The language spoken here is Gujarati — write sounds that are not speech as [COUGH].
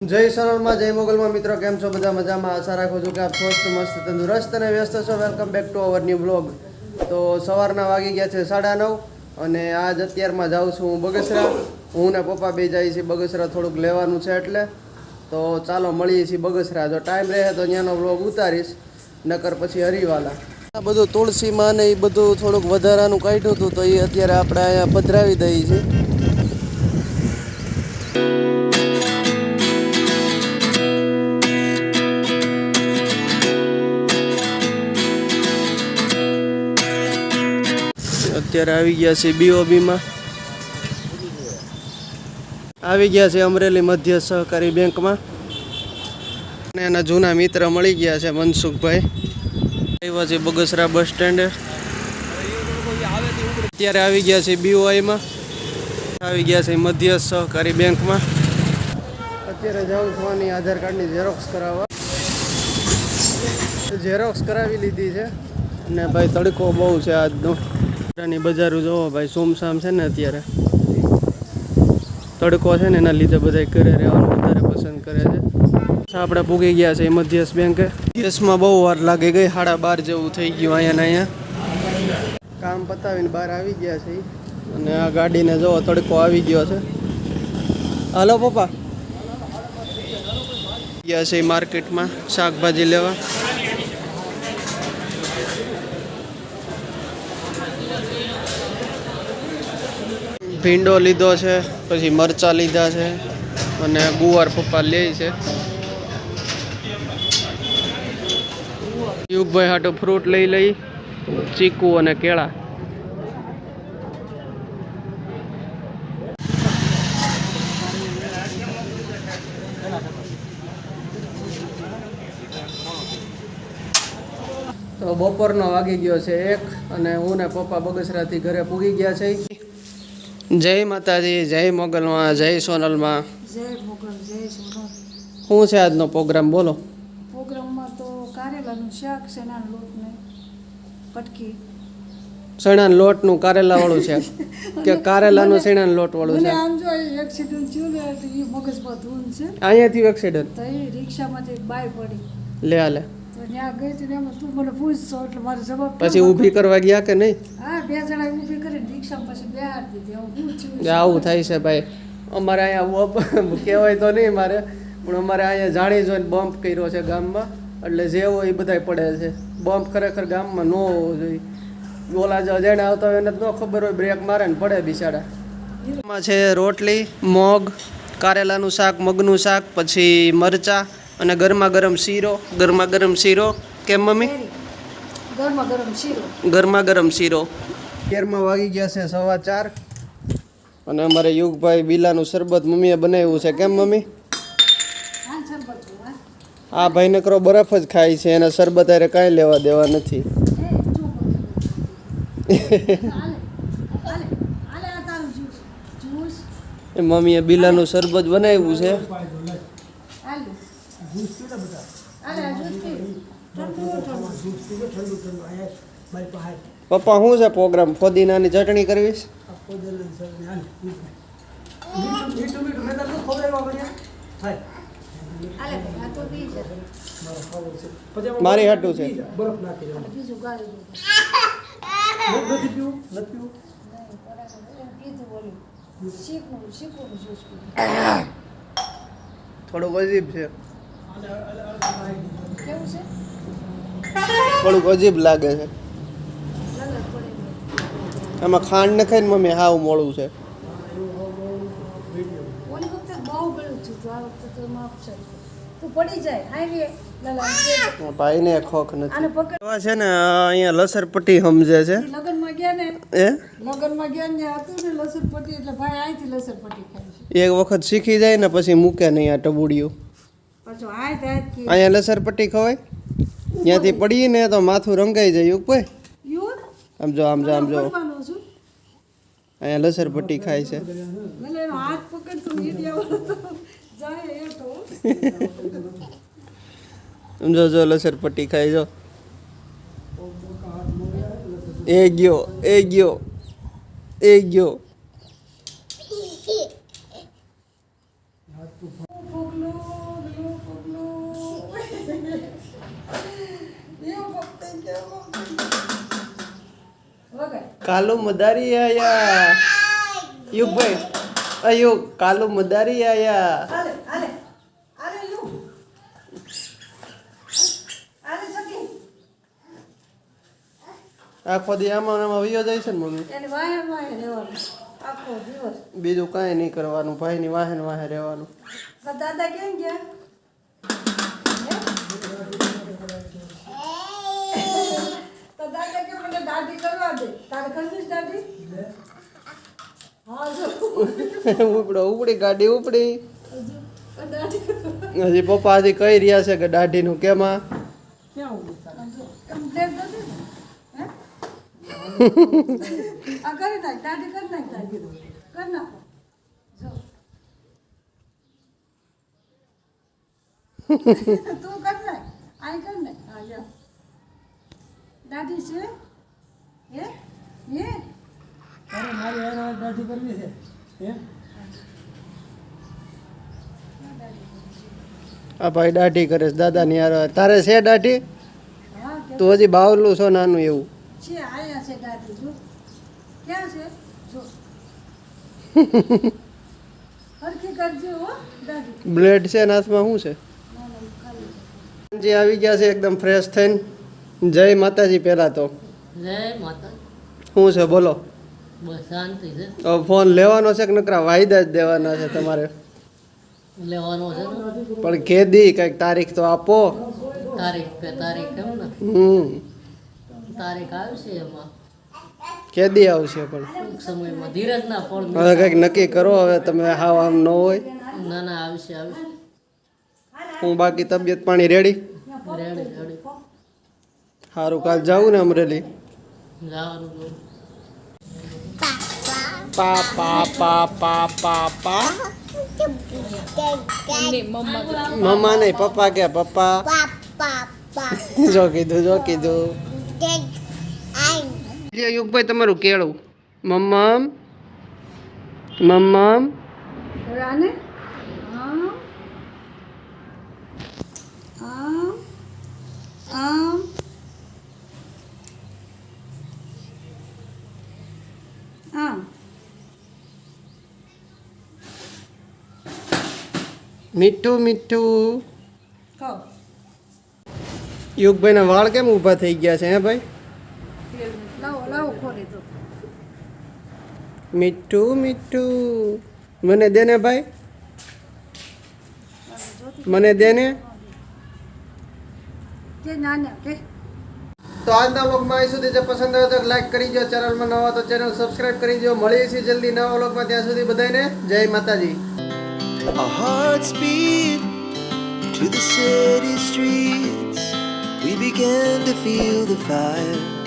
જય સોનલમાં જય મોગલમાં. મિત્રો, કેમ છો? બધા મજામાં? આશા રાખું છું કે આપ સ્વસ્થ, મસ્ત, તંદુરસ્ત અને વ્યસ્ત છો. Welcome back to our new blog તો સવારના વાગી ગયા છે સાડા નવ અને આજ અત્યારમાં જાઉં છું હું બગસરા. હું ને પપ્પા બે જાય છે બગસરા થોડુંક લેવાનું છે એટલે. તો ચાલો, મળીએ છીએ બગસરા. જો ટાઈમ રહે તો ત્યાંનો બ્લોગ ઉતારીશ, નકર પછી હરિવાલા. આ બધું તુલસીમાં ને એ બધું થોડુંક વધારાનું કાઢ્યું હતું તો એ અત્યારે આપણે અહીંયા પધરાવી દઈએ છીએ. અત્યારે આવી ગયા છે બીઓબીમાં આવી ગયા છે અમરેલી મધ્ય સહકારી બેંકમાં. અને એના જૂના મિત્ર મળી ગયા છે મનસુખભાઈ. આવ્યા છે બગસરા બસ સ્ટેન્ડે. અત્યારે આવી ગયા છે બીઓઆઈમાં આવી ગયા છે મધ્ય સહકારી બેંકમાં. અત્યારે જાઉં છું આધાર કાર્ડની ઝેરોક્સ કરાવવા. ઝેરોક્સ કરાવી લીધી છે. અને ભાઈ તડકો બહુ છે આજનો. ની બજારો જોવો ભાઈ, સોમસામ છે ને અત્યારે. તડકો છે ને એના લીધે બધા ઘરે રહેવાનું વધારે પસંદ કરે છે. આપણે પૂગી ગયા છે મધ્યસ બેંકે મધ્યસમાં બહુ વાર લાગી ગઈ, સાડા બાર જેવું થઈ ગયું અહીંયા અહીંયા. કામ પતાવીને બહાર આવી ગયા છે. અને આ ગાડીને જોવો તડકો આવી ગયો છે. હાલો પપ્પા. ગયા છે માર્કેટમાં શાકભાજી લેવા. ભીંડો લીધો છે, પછી મરચા લીધા છે અને ગુવાર પપ્પા લે છે. યુગભાઈ હાટો ફ્રૂટ લઈ લઈ, ચીકુ અને કેળા. તો બપોરનો વાગી ગયો છે એક અને હું ને પપ્પા બગસરાથી ઘરે પૂગી ગયા છે. જય માતાજી જય મોગલમાં જય સોનલમાં. જય મોગલ જય સોનલ. શું છે આજનો પ્રોગ્રામ? બોલો. પ્રોગ્રામમાં તો કારેલાનું શાક શેના લોટને કટકી ચણા લોટનું કારેલા વાળું છે. [LAUGHS] કે કારેલાનું ચણા લોટ વાળું છે? આમ જો એક્સિડન્ટ થયું ને તો એ મગજમાં ધૂન છે. અહીંયાથી એક્સિડન્ટ તો એ રિક્ષામાંથી એક બાય પડી. લે આલે તો ત્યાં ગઈ તો એમાં તું મને પૂછશો એટલે મારે જવાબ પછી ઊભી કરવા ગયા કે નહીં? હા બે જણા રિક્ષામાં પછી બેહાર દીધી. હું આવું થાય છે ભાઈ. અમારે અહીંયા કહેવાય તો નહીં મારે પણ અમારે અહીંયા જાણી જોઈને બમ્પ કર્યો છે ગામમાં. એટલે જે હોય એ બધાય પડે છે. બમ્પ ખરેખર ગામમાં ન હોવો જોઈએ. ઓલા જ જેને આવતા હોય એને તો ન ખબર હોય બ્રેક મારે ને પડે બિચારા. એમાં છે રોટલી મગ કારેલાનું શાક મગનું શાક પછી મરચા અને ગરમા ગરમ શીરો. ગરમા ગરમ શીરો. કેમ મમ્મી? ગરમા ગરમ શીરો. ગરમા ગરમ શીરો. કેરમાં વાગી ગયા છે સવા ચાર. અને અમારે યુગભાઈ બિલાનું શરબત મમ્મીએ બનાવ્યું છે. કેમ મમ્મી? આ ભાઈ નકરો બરફ જ ખાય છે એના શરબત અરે કાંઈ લેવા દેવા નથી. મમ્મીએ બિલાનું શરબત બનાવ્યું છે. ઠંડુ ઠંડુ. પપ્પા શું છે પ્રોગ્રામ ફોદીનાની ચટણી જા. મારી હાટું છે. થોડુંક અજીબ છે? થોડુંક અજીબ લાગે છે. આમાં ખાંડ નખાય ને મમ્મી હાવ મોડું છે. ભાઈને ખોખ નથી. છે ને અહીંયા લસરપટ્ટી સમજે છે. એક વખત શીખી જાય ને પછી મૂકે નહીં આ ટબુડિયું. અહીંયા લસરપટ્ટી ખવાય? ત્યાંથી પડીએ ને તો માથું રંગાઈ જાય ઉપર આમ જો આમ જો આમ જો. અહીંયા લસરપટ્ટી ખાય છે. સમજો જો લસર પટ્ટી ખાઈ જો. એ ગયો એ ગયો એ ગયો. કાલુ મદારી આયા. યુગભાઈ અયો કાલુ મદારી આયા. આખો દી આમાં આમાં વિયો જાય છે ને મમ્મી. વાહે વાહે બીજું કાંઈ નહીં કરવાનું વાહે ને વાહે રહેવાનું. દાદા કેમ ગયા હે? તો દાદા દાઢી કરવા દે. તારે હા જો. [LAUGHS] ઉપડો ઉપડી ગાડી ઉપડી. હજુ પપ્પા હજી કહી રહ્યા છે કે કેમાં દાદી ને? દાઢી કરી નાખ દાઢી કરી નાખો જો. [LAUGHS] તું કર નાખ. આઈ કર નાખ. હા જા. દાઢી છે? અરે મારી હારે હારે દાઢી કરવી છે. આ ભાઈ દાઢી કરે છે દાદાની યાર તારે છે દાઢી? તું હજી બાવલું છો નાનું એવું. છે આયા છે દાઢી જો. ક્યાં છે? જો. [LAUGHS] હરખી કરજો હો દાઢી. બ્લેડ છે ને હાથમાં શું છે? ના ના જે આવી ગયા છે એકદમ ફ્રેશ થઈને. જય માતાજી પહેલાં તો. શું છે બોલો. ફોન લેવાનો છે કે નકરા વાયદા જ દેવાના છે તમારે? લેવાનો છે પણ કેદી કંઈક તારીખ તો આપો. તારીખ કે તારીખ કેમ ને. હમ. તારીખ આવશે એમાં. કેદી આવશે પણ. સમયમાં ધીરજ ના ફળ હવે કંઈક નક્કી કરો હવે તમે હાવ આમ ન હોય. ના ના આવશે આવશે. હું બાકી તબિયત પાણી રેડી? Ready ready. સારું કાલ જાવું ને અમરેલી. પા પા પા પા પા પા મમ્મા નહીં પપ્પા કે પપ્પા જો કીધું. જો કીધું યુગભાઈ તમારું કેળું. મમ્મ મમ્મમ હવે આને આમ આમ આમ આમ મીઠું મીઠું. કહો. યુગભાઈના વાળ કેમ ઊભા થઈ ગયા છે હે ભાઈ? લાવો લાવો ખોલી દો મીઠું મીઠું. મને દે ને ભાઈ? મને દે ને? ના કે તો આજના વ્લોગમાં અહીં સુધી જે પસંદ આવે તો લાઈક કરી દો ચેનલમાં નવા તો ચેનલ સબસ્ક્રાઇબ કરી દો મળીએ છીએ જલ્દી નવા વ્લોગમાં ત્યાં સુધી બધાને જય માતાજી A heart speed to the city streets. We began to feel the fire.